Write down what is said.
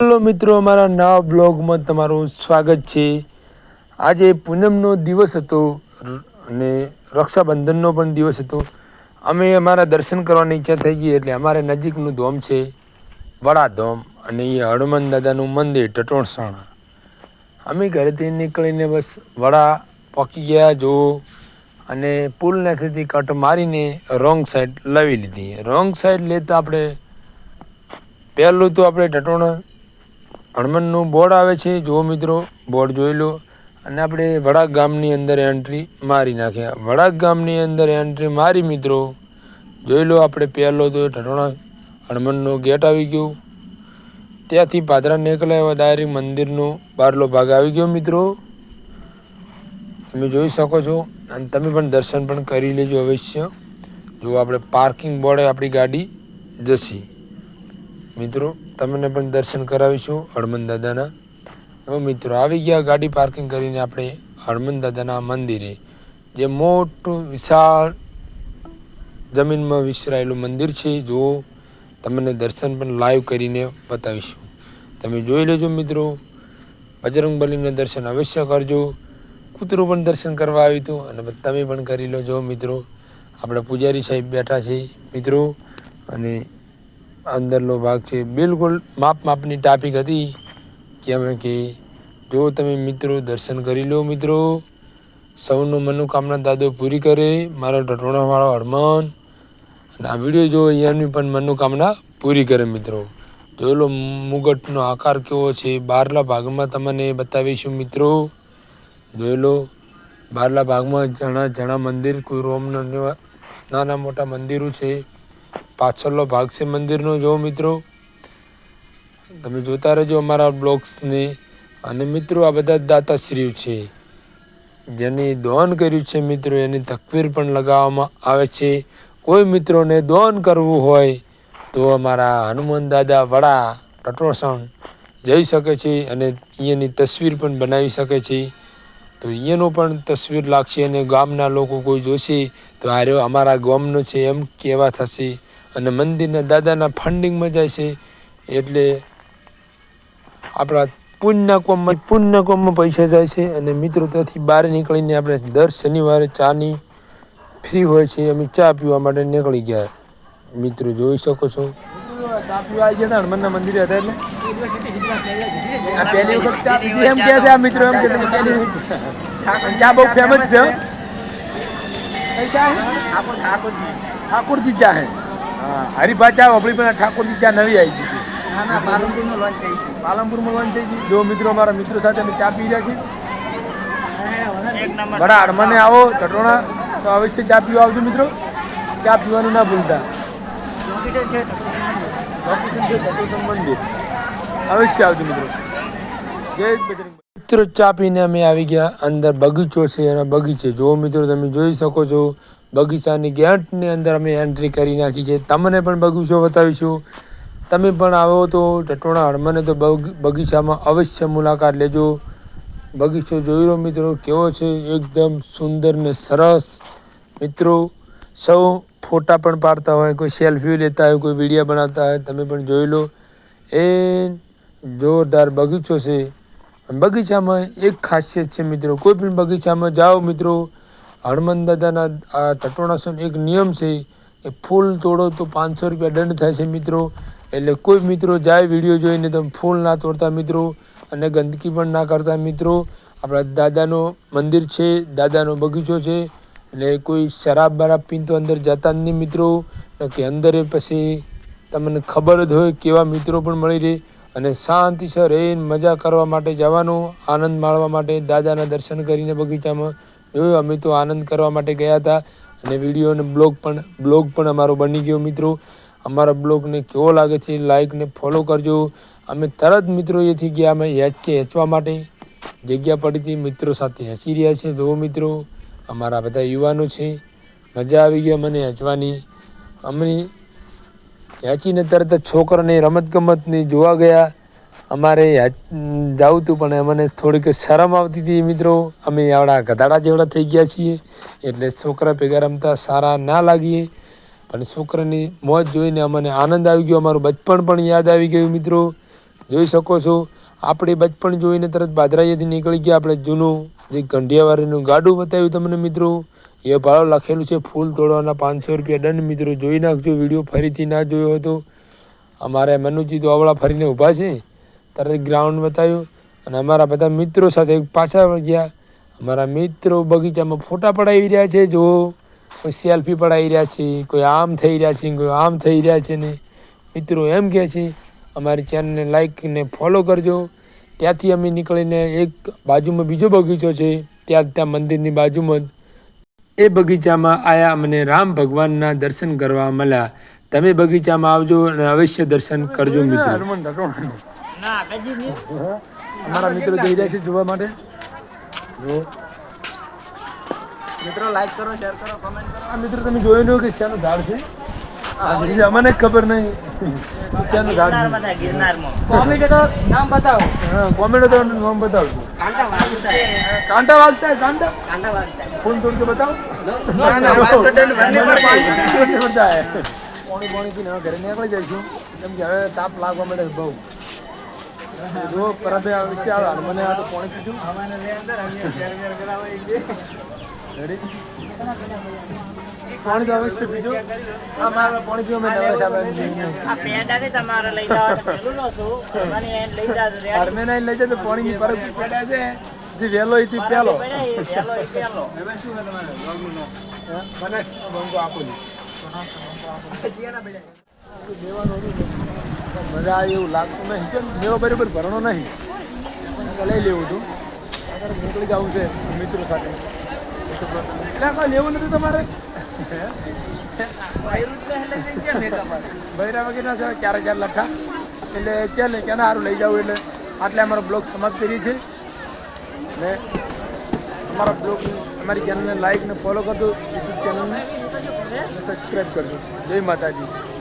Hello મિત્રો, અમારા નવા બ્લોગમાં તમારું સ્વાગત છે. આજે પૂનમનો દિવસ હતો અને રક્ષાબંધનનો પણ દિવસ હતો. અમે અમારા દર્શન કરવાની ઈચ્છા થઈ ગઈ એટલે અમારે નજીકનું ધોમ છે, વડાધોમ અને એ હનુમાન દાદાનું મંદિર ટટોણસાણા અમે ઘરેથી નીકળીને બસ વડા પકી ગયા જો અને પુલ નાખેથી કટ મારીને રોંગ સાઈડ લાવી લીધી. રોંગ સાઈડ લેતા આપણે પહેલું તો આપણે ટટોણા હનુમાનનું બોર્ડ આવે છે. જુઓ મિત્રો, બોર્ડ જોઈ લો. અને આપણે વડાક ગામની અંદર એન્ટ્રી મારી નાખ્યા વડાક ગામની અંદર એન્ટ્રી મારી મિત્રો. જોઈ લો આપણે પહેલો તો ટટોણા હનુમાનનો ગેટ આવી ગયો. ત્યાંથી પાદરા નીકળ્યા ડાયરેક્ટ મંદિરનો બારલો ભાગ આવી ગયો મિત્રો. તમે જોઈ શકો છો. અને તમે પણ દર્શન પણ કરી લેજો અવશ્ય. જો આપણે પાર્કિંગ બોર્ડે આપણી ગાડી જશે. મિત્રો, તમને પણ દર્શન કરાવીશું હનુમાન દાદાના. હવે મિત્રો, આવી ગયા ગાડી પાર્કિંગ કરીને આપણે હનુમાન દાદાના મંદિરે. જે મોટું વિશાળ જમીનમાં વિસરાયેલું મંદિર છે જો તમને દર્શન પણ લાઈવ કરીને બતાવીશું. તમે જોઈ લેજો મિત્રો બજરંગ બલીના દર્શન અવશ્ય કરજો. કૂતરું પણ દર્શન કરવા આવ્યું હતું, અને તમે પણ કરી લેજો મિત્રો. આપણા પૂજારી સાહેબ બેઠા છે મિત્રો, અને અંદરનો ભાગ છે. બિલકુલ માપ માપની ટ્રાફિક હતી કેમ કે જો તમે મિત્રો દર્શન કરી લો મિત્રો, સૌનો મનોકામના દાદો પૂરી કરે, મારો ઢટોણાવાળો હરમન. અને આ વીડિયો જો એની પણ મનોકામના પૂરી કરે મિત્રો. જોઈ લો મુગટનો આકાર કેવો છે બહારના ભાગમાં તમને બતાવીશું મિત્રો. જોઈ લો ભાગમાં ઘણા ઘણા મંદિર કોઈ રોમના નાના મોટા મંદિરો છે. પાછળનો ભાગ છે મંદિરનો, જો મિત્રો. તમે જોતા રહેજો અમારા બ્લોગ્સને. અને મિત્રો, આ બધા દાતાશ્રીઓ છે. જેને દોન કર્યું છે મિત્રો, એની તકવીર પણ લગાવવામાં આવે છે. કોઈ મિત્રોને દોન કરવું હોય, તો અમારા હનુમાન દાદા વડા ટટોસણ જઈ શકે છે અને અહીંયાની તસવીર પણ બનાવી શકે છે. તો અહીંયાનો પણ તસવીર લાગશે અને ગામના લોકો કોઈ જોશે, તો આ રહ્યો અમારા ગામનો છે, એમ કહેવા થશે. અને મંદિરના દાદાના ફંડિંગમાં જાય છે એટલે આપણા પુણ્યના કોમમાં પુણ્યના કોમમાં પૈસા જાય છે અને મિત્રો ત્યાંથી બહાર નીકળીને આપણે દર શનિવારે ચાની ફ્રી હોય છે અમે ચા પીવા માટે નીકળી ગયા. મિત્રો જોઈ શકો છો. ચા પીવા આવી ગયા હતા હનુમાનના મંદિરે હતા એટલે પહેલી વખત એમ કહે છે આ મિત્રો એમ કે છે પહેલી વખત. ચા બહુ ફેમસ છે? ઠાકોરજી. જા હે હા હરિભા ચા આપણી પણ ઠાકોરજી ચા નવી આવી ગઈ છે. પાલનપુરમાં લોન્ચ થઈ ગઈ જો મિત્રો મારા મિત્રો સાથે અમે ચા પી રહ્યા છીએ. ઘણા હડમાને આવો ચટોણા. તો અવશ્ય ચા પીવા આવજો મિત્રો. ચા પીવાનું ના ભૂલતા. લોકેશન છે ટટોસન મંદિર. અવશ્ય આવજો મિત્રો. જય બજરંગ મિત્રો ચા પીને અમે આવી ગયા અંદર બગીચો છે અને બગીચે. જો મિત્રો તમે જોઈ શકો છો, બગીચાની ગેટની અંદર અમે એન્ટ્રી કરી નાખી છે. તમને પણ બગીચો બતાવીશું. તમે પણ આવો તો ટટોણા હડમાને તો બગ- બગીચામાં અવશ્ય મુલાકાત લેજો. બગીચો જોઈ લો મિત્રો, કેવો છે? એકદમ સુંદર ને સરસ. મિત્રો, સૌ ફોટા પણ પાડતા હોય, કોઈ સેલ્ફી લેતા હોય, કોઈ વીડિયો બનાવતા હોય, તમે પણ જોઈ લો. એ જોરદાર બગીચો છે. બગીચામાં એક ખાસિયત છે મિત્રો. કોઈ પણ બગીચામાં જાઓ મિત્રો હનુમાન દાદાના આ તટોણાસન એક નિયમ છે એ ફૂલ તોડો તો પાંચસો રૂપિયા દંડ થાય છે મિત્રો. એટલે કોઈ મિત્રો જાય વીડિયો જોઈને તમે ફૂલ ના તોડતા મિત્રો અને ગંદકી પણ ના કરતા મિત્રો. આપણા દાદાનો મંદિર છે, દાદાનો બગીચો છે. એટલે કોઈ શરાબ બરાબ પીને તો અંદર જતા જ નહીં મિત્રો. કે અંદર પછી તમને ખબર જ હોય કેવા મિત્રો પણ મળી રહે. અને શાંતિસર રહીને મજા કરવા માટે જવાનું, આનંદ માણવા માટે, દાદાના દર્શન કરીને બગીચામાં. જોયું, અમે તો આનંદ કરવા માટે ગયા હતા. અને વીડિયો અને બ્લોગ પણ બ્લોગ પણ અમારો બની ગયો મિત્રો. અમારા બ્લોગને કેવો લાગે છે લાઇકને ફોલો કરજો. અમે તરત મિત્રો એથી ગયા, અમે હેચકે હેચવા માટે. જગ્યા પડી હતી, મિત્રો સાથે હેચી રહ્યા છે. જુઓ મિત્રો, અમારા બધા યુવાનો છે. મજા આવી ગઈ મને હેચવાની. અમે હેચીને તરત જ છોકરાને રમત ગમતની જોવા ગયા. અમારે જવું હતું, પણ અમને થોડીક શરમ આવતી હતી, મિત્રો. અમે આવડા ગધાડા જેવડા થઈ ગયા છીએ, એટલે છોકરા ભેગા રમતા સારા ના લાગીએ. પણ છોકરાની મોજ જોઈને અમને આનંદ આવી ગયો. અમારું બચપણ પણ યાદ આવી ગયું, મિત્રો. જોઈ શકો છો, આપણે બચપણ જોઈને તરત બાદરાઈયાથી નીકળી ગયા. આપણે જૂનું જે ગંઢિયાવાળીનું ગાડું બતાવ્યું તમને, મિત્રો. એ ભાડો લખેલું છે, ફૂલ તોડવાના પાંચસો રૂપિયા દંડ મિત્રો, જોઈ નાખજો, વીડિયો ફરીથી ના જોયો હતો અમારા મનુજી તો અવળા ફરીને ઊભા છે. તરત ગ્રાઉન્ડ બતાવ્યું. અને અમારા બધા મિત્રો સાથે પાછા ગયા. અમારા મિત્રો બગીચામાં ફોટા પડાવી રહ્યા છે જો કોઈ સેલ્ફી પડાવી રહ્યા છે, કોઈ આમ થઈ રહ્યા છે, કોઈ આમ થઈ રહ્યા છે ને. મિત્રો એમ કહે છે, અમારી ચેનલને લાઈક ને ફોલો કરજો. ત્યાંથી અમે નીકળીને એક બાજુમાં બીજો બગીચો છે. ત્યાં ત્યાં મંદિરની બાજુમાં જ એ બગીચામાં આયા મને રામ ભગવાનના દર્શન કરવા મળ્યા. તમે બગીચામાં આવજો અને અવશ્ય દર્શન કરજો મિત્રો. અમારા મિત્રો જઈ રહ્યા છે જોવા માટે. મિત્રો લાઈક કરો શેર કરો કમેન્ટ કરો. આ મિત્રો તમે જોયું ન કે શાનું ઝાડ છે? અમને ખબર નહીં. શાનું ઝાડ છે. બધા તો નામ બતાવો હા કોમેન્ટ તો નામ બતાવજો કાંટા વાગતા. કાંટા વાગતા કાંટા? કાંટા વાગતા. ફોન તોડ કે બતાવો. ના, ના, પાંચસો દંડ ભરને મને પડે. પડતા. પાણી પાણી પીને હવે ઘરે નીકળી જઈશું. કેમ કે હવે તાપ લાગવા માંડે બહુ. જો પરબે આ વિશે આવે મને આ તો પાણી પીધું Ready? પાણી તો અવશ્ય પીજો. આ મારે પાણી પીવા મેં નવા સાહેબ આ પેડા ને તમારે લઈ જાવ તો પેલું છું મને લઈ જાવ રે અરમે ના લઈ જાય તો પાણીની પરબ પડ્યા છે. જે વહેલો એથી પહેલો છો મજા આવે એવું લાગતું નહીં. કેમ? મેળો બરાબર ભરણો નહીં. લઈ લેવું હતું અત્યારે નીકળી જવું છે મિત્રો સાથે. એટલે કોઈ લેવું નથી તમારે? બૈરા વગેરે ના ક્યારે ક્યારે લખા. એટલે ચાલે ક્યાં સારું લઈ જાવ એટલે. આટલે અમારો બ્લોગ સમાપ્ત કરીએ છીએ ને અમારા બ્લોગ અમારી ચેનલને લાઈક ને ફોલો કરજો યુટ્યુબ ચેનલને સબસ્ક્રાઈબ કરજો. જય માતાજી.